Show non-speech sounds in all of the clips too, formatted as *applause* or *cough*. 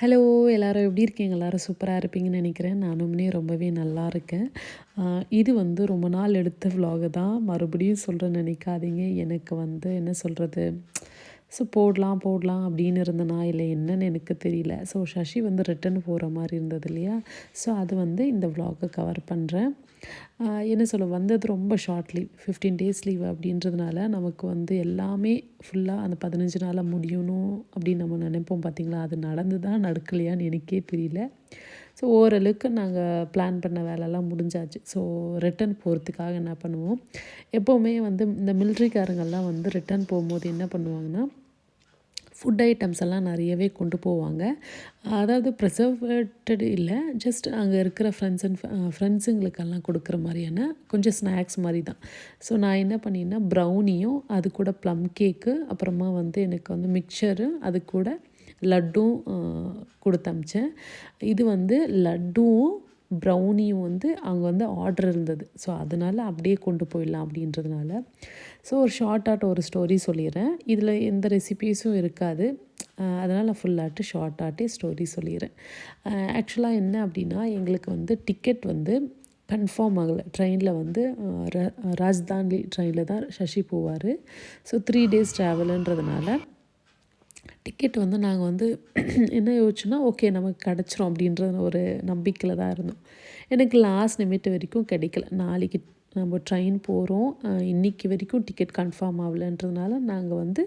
Hello எல்லோரும் எப்படி இருக்கீங்க? எல்லோரும் சூப்பராக இருப்பீங்கன்னு நினைக்கிறேன். நானும்னே ரொம்பவே நல்லா இருக்கேன். இது வந்து ரொம்ப நாள் எடுத்த விலாகு தான். மறுபடியும் சொல்கிறேன்னு நினைக்காதீங்க. எனக்கு வந்து என்ன சொல்கிறது ஸோ போடலாம் போடலாம் அப்படின்னு இருந்தனா இல்லை என்னன்னு எனக்கு தெரியல. ஸோ சசி வந்து ரிட்டன் போகிற மாதிரி இருந்தது இல்லையா? ஸோ அது வந்து இந்த விலாகை கவர் பண்ணுறேன் என்ன சொல்ல வந்தது ரொம்ப short leave fifteen days leave அப்படின்றதுனால நமக்கு வந்து எல்லாமே ஃபுல்லாக அந்த பதினஞ்சு நாளாக முடியணும் அப்படின்னு நம்ம நினைப்போம் பார்த்திங்களா அது நடந்து தான் நடக்கலையான்னு எனக்கே தெரியல. ஸோ ஓரளவுக்கு நாங்கள் பிளான் பண்ண வேலைலாம் முடிஞ்சாச்சு. ஸோ ரிட்டன் போகிறதுக்காக என்ன பண்ணுவோம்? எப்போவுமே வந்து இந்த மில்ட்ரிக்காரங்கள்லாம் வந்து ரிட்டன் போகும்போது என்ன பண்ணுவாங்கன்னா ஃபுட் ஐட்டம்ஸ் எல்லாம் நிறையவே கொண்டு போவாங்க. அதாவது ப்ரிசர்வேட்டட் இல்லை ஜஸ்ட் அங்கே இருக்கிற ஃப்ரெண்ட்ஸ் அண்ட் ஃப்ரெண்ட்ஸுங்களுக்கெல்லாம் கொடுக்குற மாதிரியான கொஞ்சம் ஸ்நாக்ஸ் மாதிரி தான். ஸோ நான் என்ன பண்ணினேன்னா ப்ரௌனியும் அது கூட ப்ளம் கேக்கு அப்புறமா வந்து எனக்கு வந்து மிக்சரு அது கூட லட்டும் கொடுத்து அமிச்சேன் இது வந்து லட்டும் ப்ரௌனியும் வந்து அங்கே வந்து ஆர்டர் இருந்தது. ஸோ அதனால் அப்படியே கொண்டு போயிடலாம் அப்படின்றதுனால. ஸோ ஒரு ஷார்ட்டாகிட்ட ஒரு ஸ்டோரி சொல்லிடுறேன். இதில் எந்த ரெசிபீஸும் இருக்காது. அதனால் ஃபுல்லாட்டு ஷார்ட்டாட்டே ஸ்டோரி சொல்லிடுறேன். ஆக்சுவலாக என்ன அப்படின்னா எங்களுக்கு வந்து டிக்கெட் வந்து கன்ஃபார்ம் ஆகலை. ட்ரெயினில் வந்து ராஜ்தான்லி ட்ரெயினில் தான் சசி போவார். ஸோ த்ரீ டேஸ் ட்ராவலுன்றதுனால டிக்கெட் வந்து நாங்கள் வந்து *clears throat* என்ன யோசிச்சோன்னா ஓகே நமக்கு கிடச்சிரும் அப்படின்ற ஒரு நம்பிக்கையில் தான் இருந்தோம். எனக்கு லாஸ்ட் நிமிட் வரைக்கும் கிடைக்கல. நாளைக்கு நம்ம ட்ரெயின் போகிறோம் இன்றைக்கி வரைக்கும் டிக்கெட் கன்ஃபார்ம் ஆகலைன்றதுனால நாங்கள் வந்து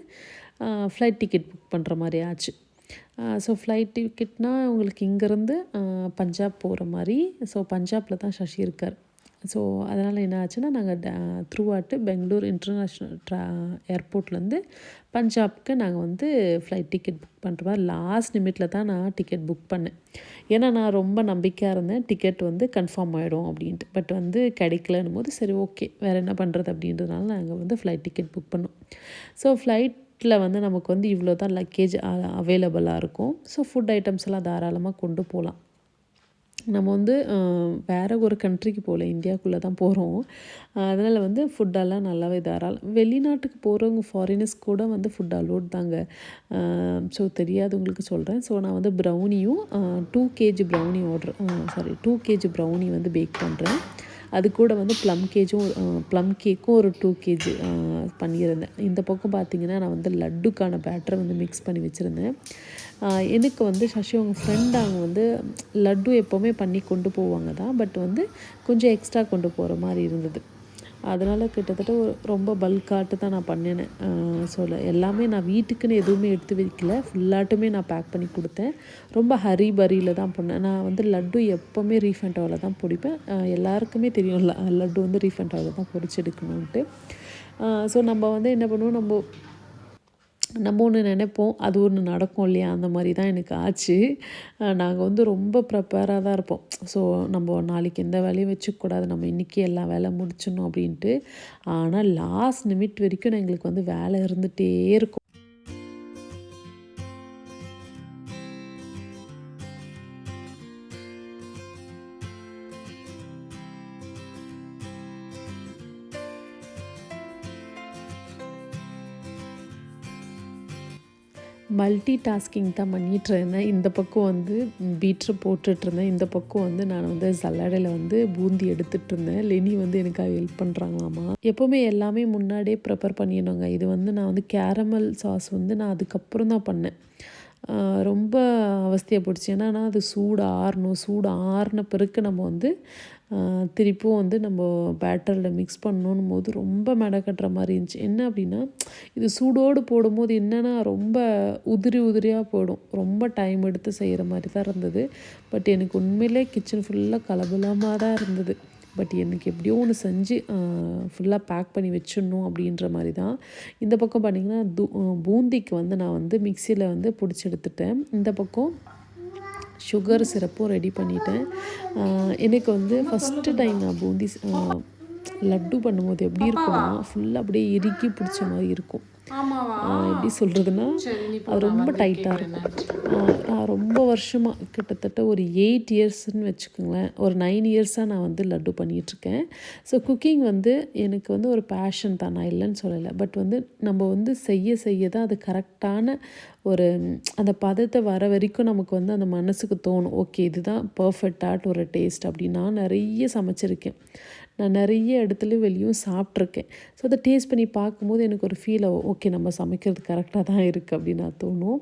ஃப்ளைட் டிக்கெட் புக் பண்ணுற மாதிரி ஆச்சு. ஸோ ஃப்ளைட் டிக்கெட்னால் உங்களுக்கு இங்கேருந்து பஞ்சாப் போகிற மாதிரி ஸோ பஞ்சாபில் தான் சசி இருக்கார். ஸோ அதனால் என்ன ஆச்சுன்னா நாங்கள் த்ரூ அவுட்டு பெங்களூர் இன்டர்நேஷ்னல் ட்ரா ஏர்போர்ட்லேருந்து பஞ்சாப்க்கு நாங்கள் வந்து ஃப்ளைட் டிக்கெட் புக் பண்ணுற மாதிரி லாஸ்ட் நிமிட்டில் தான் நான் டிக்கெட் புக் பண்ணேன். ஏன்னா நான் ரொம்ப நம்பிக்கையாக இருந்தேன் டிக்கெட் வந்து கன்ஃபார்ம் ஆகிடும் அப்படின்ட்டு. பட் வந்து கிடைக்கலன்னும் போது சரி ஓகே வேறு என்ன பண்ணுறது அப்படின்றதுனால நாங்கள் வந்து ஃப்ளைட் டிக்கெட் புக் பண்ணோம். ஸோ ஃப்ளைட்டில் வந்து நமக்கு வந்து இவ்வளோ தான் லக்கேஜ் அவைலபிளாக இருக்கும். ஸோ ஃபுட் ஐட்டம்ஸ் எல்லாம் தாராளமாக கொண்டு போகலாம். நம்ம வந்து வேறு ஒரு கண்ட்ரிக்கு போகல இந்தியாவுக்குள்ளே தான் போகிறோம் அதனால் வந்து ஃபுட்டெல்லாம் நல்லாவே தாராளம் வெளிநாட்டுக்கு போகிறவங்க ஃபாரினர்ஸ் கூட வந்து ஃபுட் அலோட் தாங்க. ஸோ தெரியாதவங்களுக்கு சொல்கிறேன் ஸோ நான் வந்து ப்ரௌனியும் two kg brownie order sorry two kg brownie வந்து பேக் பண்ணுறேன் அது கூட வந்து ப்ளம் கேஜும் ப்ளம் கேக்கும் ஒரு டூ கேஜி பண்ணியிருந்தேன். இந்த பக்கம் பார்த்திங்கன்னா நான் வந்து லட்டுக்கான பேட்டரை வந்து மிக்ஸ் பண்ணி வச்சுருந்தேன். எனக்கு வந்து சசி அவங்க ஃப்ரெண்ட் அவங்க வந்து லட்டு எப்போவுமே பண்ணி கொண்டு போவாங்க தான். பட் வந்து கொஞ்சம் எக்ஸ்ட்ரா கொண்டு போகிற மாதிரி இருந்தது. அதனால் கிட்டத்தட்ட ஒரு ரொம்ப பல்காட்டு தான் நான் பண்ணினேன். சொல்ல. எல்லாமே நான் வீட்டுக்குன்னு எதுவுமே எடுத்து வைக்கல. ஃபுல்லாட்டுமே நான் பேக் பண்ணி கொடுத்தேன். ரொம்ப ஹரி பரியில் தான் பண்ணேன். நான் வந்து லட்டு எப்போவுமே ரீஃபண்ட் ஆவில் தான் பிடிப்பேன். எல்லாருக்குமே தெரியும் லட்டு வந்து ரீஃபண்ட் ஆவில் தான் பொறிச்சு ஸோ நம்ம வந்து என்ன பண்ணுவோம்? நம்ம நம்ம ஒன்று நினைப்போம் அது ஒன்று நடக்கும் இல்லையா? அந்த மாதிரி தான் எனக்கு ஆச்சு. நாங்கள் வந்து ரொம்ப ப்ரிப்பேராக தான் இருப்போம். ஸோ நம்ம நாளைக்கு எந்த வேலையும் வச்சுக்கூடாது நம்ம இன்றைக்கி எல்லா வேலை முடிச்சிடணும் அப்படின்ட்டு. ஆனால் லாஸ்ட் நிமிட் வரைக்கும் எங்களுக்கு வந்து வேலை இருந்துகிட்டே இருக்கும். மல்டி டாஸ்கிங் தான் பண்ணிகிட்டு இருந்தேன் இந்த பக்கம் வந்து பீட்ரு போட்டுட்ருந்தேன் இந்த பக்கம் வந்து நான் வந்து சல்லடையில் வந்து பூந்தி எடுத்துகிட்டு இருந்தேன் லெனி வந்து எனக்காக ஹெல்ப் பண்ணுறாங்களாமா எப்போவுமே எல்லாமே முன்னாடியே ப்ரிப்பேர் பண்ணிடணுங்க. இது வந்து நான் வந்து கேரமல் சாஸ் வந்து நான் அதுக்கப்புறம் தான் பண்ணேன். ரொம்ப அவஸ்தையாக பிடிச்சி ஏன்னா அது சூடு ஆறணும். சூடு ஆறின பிறகு நம்ம வந்து திருப்பும் வந்து நம்ம பேட்டரில் மிக்ஸ் பண்ணணும் போது ரொம்ப மெனக்கட்டுற மாதிரி இருந்துச்சு. என்ன அப்படின்னா இது சூடோடு போடும்போது என்னென்னா ரொம்ப உதிரி உதிரியாக போயிடும் ரொம்ப டைம் எடுத்து செய்கிற மாதிரி தான் இருந்தது. பட் எனக்கு உண்மையிலே கிச்சன் ஃபுல்லாக கலபலமாக தான் இருந்தது. பட் எனக்கு எப்படியோ ஒன்று செஞ்சு ஃபுல்லாக பேக் பண்ணி வச்சிடணும் அப்படின்ற மாதிரி தான். இந்த பக்கம் பார்த்திங்கன்னா பூந்திக்கு வந்து நான் வந்து மிக்சியில் வந்து பிடிச்சி எடுத்துட்டேன். இந்த பக்கம் சுகர் சிரப்பும் ரெடி பண்ணிட்டேன். எனக்கு வந்து ஃபஸ்ட்டு டைம் நான் பூந்தி லட்டு பண்ணும்போது எப்படி இருக்கும்னா ஃபுல்லாக அப்படியே இறுக்கி பிடிச்ச மாதிரி இருக்கும். எப்படி சொல்கிறதுனா சரி நீ போ, அது ரொம்ப டைட்டாக இருக்கும். நான் ரொம்ப வருஷமாக கிட்டத்தட்ட ஒரு எயிட் இயர்ஸ்ன்னு வச்சுக்கோங்களேன். ஒரு நைன் இயர்ஸாக நான் வந்து லட்டு பண்ணிகிட்ருக்கேன் ஸோ குக்கிங் வந்து எனக்கு வந்து ஒரு பேஷன் தான். நான் இல்லைன்னு சொல்லலை. பட் வந்து நம்ம வந்து செய்ய செய்ய தான் அது கரெக்டான ஒரு அந்த பதத்தை வர வரைக்கும் நமக்கு வந்து அந்த மனசுக்கு தோணும். ஓகே இதுதான் பர்ஃபெக்டாட் ஒரு டேஸ்ட் அப்படின்னு நான் நிறைய சமைச்சிருக்கேன். நான் நிறைய இடத்துல வெளியும் சாப்பிட்ருக்கேன். ஸோ அதை டேஸ்ட் பண்ணி பார்க்கும்போது எனக்கு ஒரு ஃபீல் ஆகும் ஓகே நம்ம சமைக்கிறது கரெக்டாக தான் இருக்குது அப்படின்னு நான் தோணும்.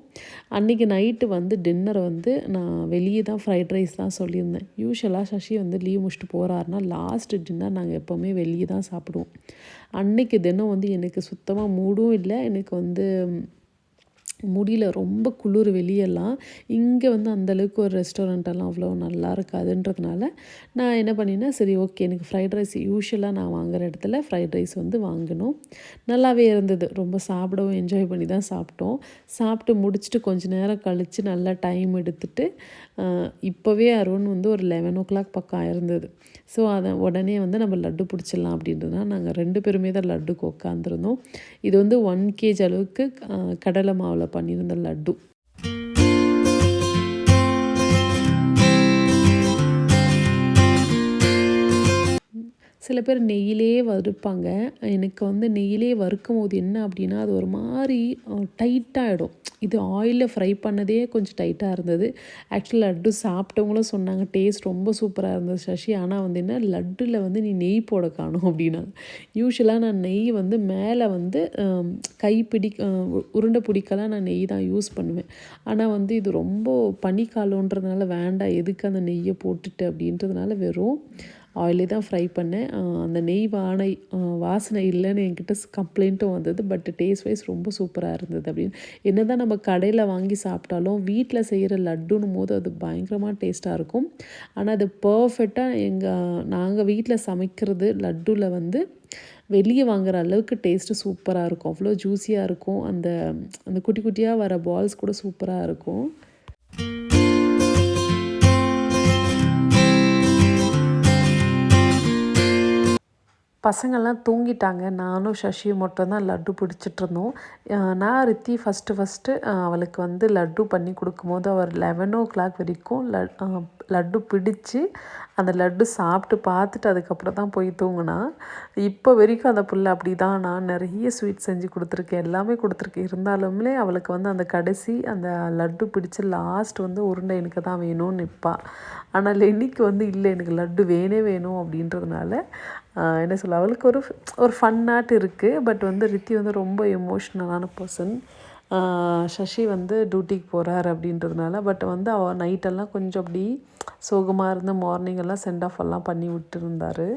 அன்றைக்கி நைட்டு வந்து டின்னர் வந்து நான் வெளியே தான் ஃப்ரைட் ரைஸ் தான் சொல்லியிருந்தேன். யூஸ்வலாக சசி வந்து லீவ் முடிச்சுட்டு போகிறாருன்னா லாஸ்ட் டின்னர் நாங்கள் எப்போவுமே வெளியே தான் சாப்பிடுவோம். அன்னைக்கு தினம் வந்து எனக்கு சுத்தமாக மூடும் இல்லை. எனக்கு வந்து முடியல ரொம்ப குளிர் வெளியெல்லாம் இங்கே வந்து அந்தளவுக்கு ஒரு ரெஸ்டாரண்ட்டெல்லாம் அவ்வளோ நல்லா இருக்காதுன்றதுனால நான் என்ன பண்ணினேன் சரி ஓகே எனக்கு ஃப்ரைட் ரைஸ் யூஸ்வலாக நான் வாங்குகிற இடத்துல ஃப்ரைட் ரைஸ் வந்து வாங்கினோம் நல்லாவே இருந்தது. ரொம்ப சாப்பிடவும் என்ஜாய் பண்ணி தான் சாப்பிட்டோம். சாப்பிட்டு முடிச்சுட்டு கொஞ்ச நேரம் கழித்து நல்லா டைம் எடுத்துகிட்டு இப்போவே அருண் வந்து ஒரு லெவன் ஓ கிளாக் பக்கம் ஆயிருந்தது. ஸோ அதை உடனே வந்து நம்ம லட்டு பிடிச்சிடலாம் அப்படின்றதுனா நாங்கள் ரெண்டு பேருமே தான் லட்டுக்கு உட்காந்துருந்தோம் இது வந்து ஒன் கேஜ் அளவுக்கு கடலை மாவில் பண்ணியிருந்த லட்டு. சில பேர் நெய்யிலே வறுப்பாங்க. எனக்கு வந்து நெய்யிலே வறுக்கும் போது என்ன அப்படின்னா அது ஒரு மாதிரி டைட்டாகிடும் இது ஆயிலில் ஃப்ரை பண்ணதே கொஞ்சம் டைட்டாக இருந்தது. ஆக்சுவலி லட்டு சாப்பிட்டவங்களும் சொன்னாங்க டேஸ்ட் ரொம்ப சூப்பராக இருந்தது சசி. ஆனால் வந்து என்ன லட்டில் வந்து நீ நெய் போட காணும் அப்படின்னாங்க. யூஸ்வலாக நான் நெய் வந்து மேலே வந்து கை பிடி உருண்டை பிடிக்கலாம் நான் நெய் தான் யூஸ் பண்ணுவேன். ஆனால் வந்து இது ரொம்ப பனிக்காலன்றதுனால வேண்டாம். எதுக்கு அந்த நெய்யை போட்டுட்டு அப்படின்றதுனால வெறும் ஆயிலே தான் ஃப்ரை பண்ணேன். அந்த நெய் வானை வாசனை இல்லைன்னு என்கிட்ட கம்ப்ளைண்ட்டும் வந்தது. பட் டேஸ்ட் வைஸ் ரொம்ப சூப்பராக இருந்தது அப்படின்னு. என்ன தான் நம்ம கடையில் வாங்கி சாப்பிட்டாலும் வீட்டில் செய்கிற லட்டுன்னும் போது அது பயங்கரமாக டேஸ்ட்டாக இருக்கும். ஆனால் அது பர்ஃபெக்டாக எங்கள் நாங்கள் வீட்டில் சமைக்கிறது லட்டுவில் வந்து வெளியே வாங்குற அளவுக்கு டேஸ்ட்டு சூப்பராக இருக்கும். அவ்வளோ ஜூஸியாக இருக்கும். அந்த அந்த குட்டி குட்டியாக வர பால்ஸ் கூட சூப்பராக இருக்கும். பசங்கள்லாம் தூங்கிட்டாங்க. நானும் சசியும் மட்டும்தான் லட்டு பிடிச்சிட்ருந்தோம். நான் ரித்தி ஃபஸ்ட்டு ஃபஸ்ட்டு அவளுக்கு வந்து லட்டு பண்ணி கொடுக்கும்போது அவர் லெவன் ஓ கிளாக் வரைக்கும் லட் லட்டு பிடிச்சு அந்த லட்டு சாப்பிட்டு பார்த்துட்டு அதுக்கப்புறம் தான் போய் தூங்கினா இப்போ வரைக்கும் அந்த புள்ள அப்படி தான் நான் நிறைய ஸ்வீட் செஞ்சு கொடுத்துருக்கேன். எல்லாமே கொடுத்துருக்கேன். இருந்தாலுமே அவளுக்கு வந்து அந்த கடைசி அந்த லட்டு பிடிச்சி லாஸ்ட் வந்து உருண்டை எனக்கு தான் வேணும்னு நிற்பாள் ஆனால் இன்னைக்கு வந்து இல்லை எனக்கு லட்டு வேணே வேணும் அப்படின்றதுனால என்ன சொல்ல அவளுக்கு ஒரு ஒரு ஃபன்னாட்டு இருக்குது பட் வந்து ரித்தி வந்து ரொம்ப எமோஷ்னலான பர்சன் சசி வந்து டியூட்டிக்கு போகிறார் அப்படின்றதுனால பட் வந்து அவள் நைட்டெல்லாம் கொஞ்சம் அப்படி சோகமாக இருந்து மார்னிங் எல்லாம் சென்ட் ஆஃப் எல்லாம் பண்ணி விட்டுருந்தாரு.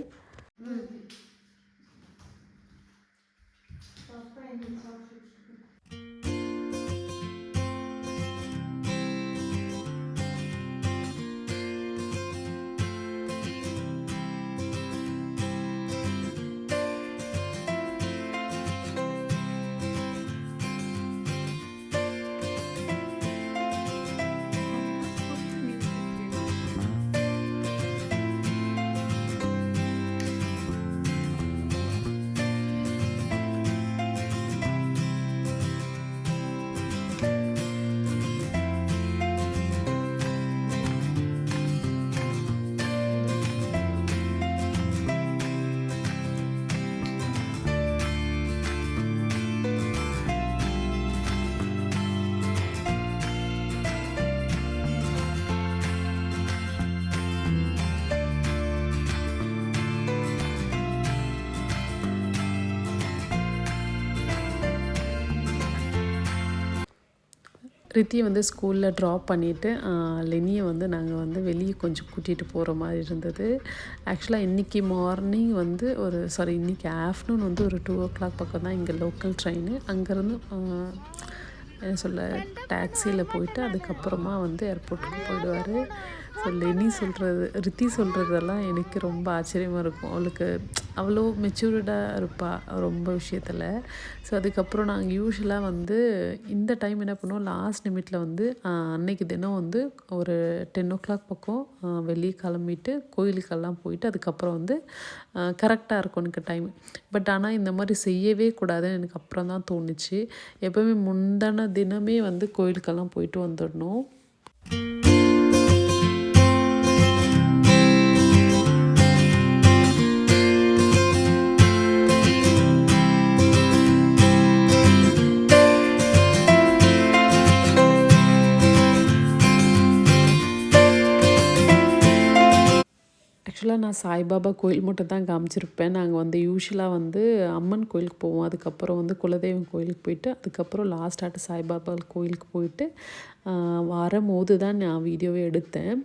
ரித்தியை வந்து ஸ்கூலில் ட்ராப் பண்ணிவிட்டு லெனியை வந்து நாங்கள் வந்து வெளியே கொஞ்சம் கூட்டிகிட்டு போகிற மாதிரி இருந்தது. ஆக்சுவலாக இன்றைக்கி மார்னிங் வந்து ஒரு சாரி இன்றைக்கி ஆஃப்டர்நூன் வந்து ஒரு டூ ஓ கிளாக் பக்கம் தான் இங்கே லோக்கல் ட்ரெயின் அங்கேருந்து என்ன சொல்ல டாக்ஸியில் போயிட்டு அதுக்கப்புறமா வந்து ஏர்போர்ட்டுக்கு போயிடுவார். ஸோ லெனி சொல்கிறது ரித்தி சொல்கிறதெல்லாம் எனக்கு ரொம்ப ஆச்சரியமாக இருக்கும். அவளுக்கு அவ்வளோ மெச்சூர்டாக இருப்பாள் ரொம்ப விஷயத்தில். ஸோ அதுக்கப்புறம் நாங்கள் யூஸ்வலாக வந்து இந்த டைம் என்ன பண்ணுவோம் லாஸ்ட் நிமிட்டில் வந்து அன்னைக்கு தினம் வந்து ஒரு டென் ஓ கிளாக் பக்கம் வெளியே கிளம்பிட்டு கோயிலுக்கெல்லாம் போயிட்டு அதுக்கப்புறம் வந்து கரெக்டாக இருக்கும் எனக்கு டைம் பட் ஆனால் இந்த மாதிரி செய்யவே கூடாதுன்னு எனக்கு அப்புறம் தான் தோணுச்சு. எப்போவுமே முந்தான தினமே வந்து கோயிலுக்கெல்லாம் போயிட்டு வந்துடணும். நான் சாய்பாபா கோயில் மட்டும் தான் காமிச்சிருப்பேன். நாங்கள் வந்து யூஸ்வலாக வந்து அம்மன் கோயிலுக்கு போவோம். அதுக்கப்புறம் வந்து குலதெய்வம் கோயிலுக்கு போயிட்டு அதுக்கப்புறம் லாஸ்டாட்டு சாய்பாபா கோயிலுக்கு போயிட்டு வரும்போது தான் நான் வீடியோவே எடுத்தேன்.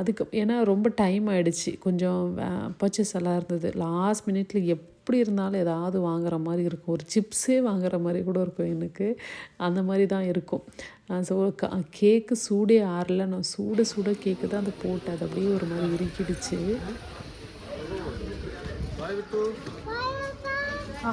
அதுக்கு ஏன்னா ரொம்ப டைம் ஆகிடுச்சி கொஞ்சம் பர்ச்சேஸ் எல்லாம் இருந்தது. லாஸ்ட் மினிட்ல எப்படி இருந்தாலும் ஏதாவது வாங்குற மாதிரி இருக்கும். ஒரு சிப்ஸே வாங்குற மாதிரி கூட இருக்கும் எனக்கு. அந்த மாதிரி தான் இருக்கும். ஸோ கேக்கு சூடே ஆறல. நான் சூட சூட கேக்கு தான் அதை போட்டேன் அது அப்படியே ஒரு மாதிரி இறுக்கிடுச்சு ஆ